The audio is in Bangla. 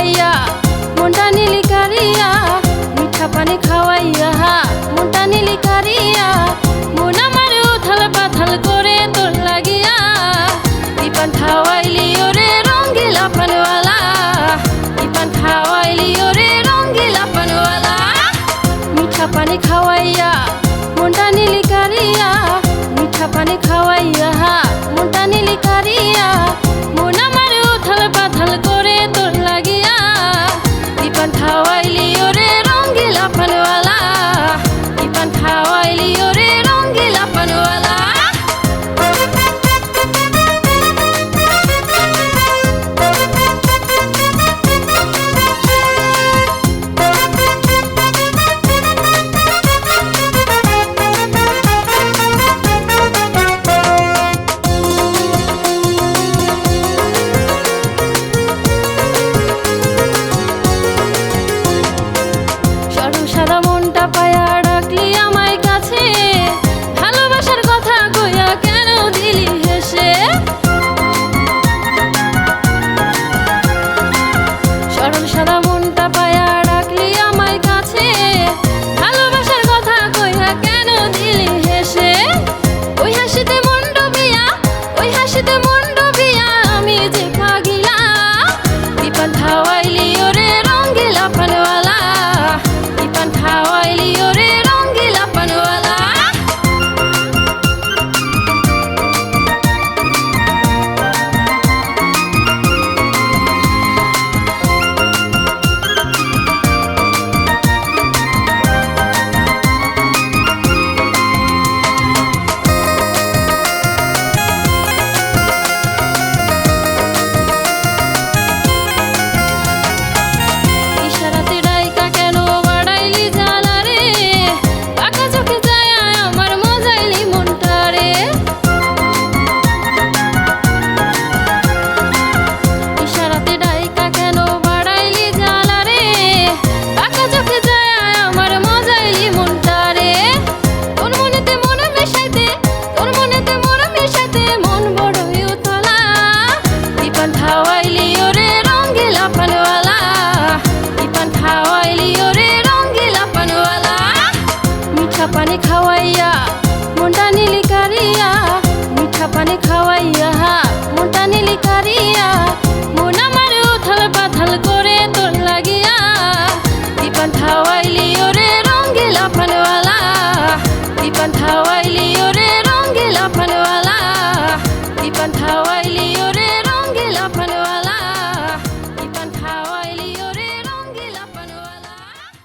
খাওয়াইয়া মনটা নীলি কারিয়া মিঠা পানি খাওয়াইয়া মনটা নীলি কারিয়া মন আমার উথাল পাথাল করে তোর লাগিয়া ইপান খাওয়াইলি ওরে রঙ্গিলা পানওয়ালা ইপান খাওয়াইলি ওরে রঙ্গিলা পানওয়ালা মিঠা পানি খাওয়াইয়া মনটা নীলি কারিয়া মিঠা পানি খাওয়াইয়া মনটা নীলি কারিয়া மோட দীপান খাওয়াইলি